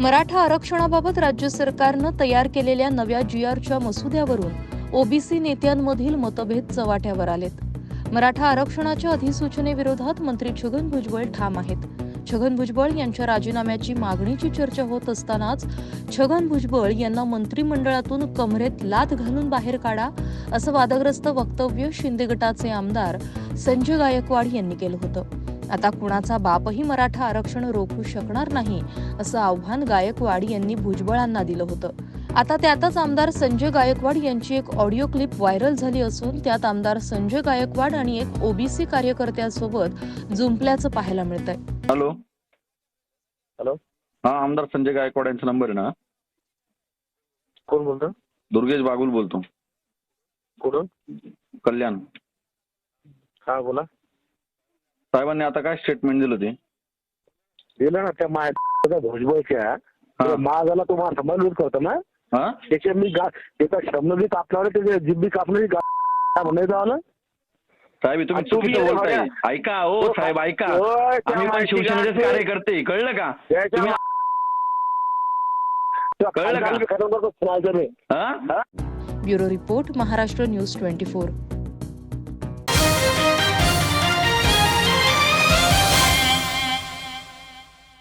मराठा आरक्षणाबाबत राज्य सरकारनं तयार केलेल्या नव्या जी आरच्या मसुद्यावरून ओबीसी नेत्यांमधील मतभेद चव्हाट्यावर आलेत. मराठा आरक्षणाच्या अधिसूचनेविरोधात मंत्री छगन भुजबळ ठाम आहेत. छगन भुजबळ यांच्या राजीनाम्याची मागणीची चर्चा होत असतानाच छगन भुजबळ यांना मंत्रिमंडळातून कमरेत लात घालून बाहेर काढा असं वादग्रस्त वक्तव्य शिंदे गटाचे आमदार संजय गायकवाड यांनी केलं होतं. आता कुणाचा बापही मराठा आरक्षण रोखू शकणार नाही असं आव्हान गायकवाड यांनी भुजबळांना दिलं होतं. आता त्यातच आमदार संजय गायकवाड यांची एक ऑडिओ क्लिप व्हायरल झाली असून त्यात आमदार संजय गायकवाड आणि एक ओबीसी कार्यकर्त्यासोबत जुंपल्याचं पाहायला मिळतंय. हॅलो. हॅलो. हा आमदार संजय गायकवाड यांचा नंबर आहे ना? कोण बोलतो दुर्गेश बागुल बोलतो. कुठून? कल्याण. हा बोला. साहेबांनी आता काय स्टेटमेंट दिलं ते? दिलं ना त्या माझ्या भुजबळच्या. हा. माझाला तो माझा करतो ना. हा? त्याचे मी त्याचा शब्द बी कापला त्याचे जिब्बी कापली म्हणायचं आलं. साहेब हे तुम्ही चुकीचं हे बोलताय. ऐका ओ तो- साहेब ऐका. आम्ही पण गाठी- कार्यकर्ते कळलं का? त्याच्या तुम्ही कळलं का? हा? हा? Bureau report Maharashtra news twenty four.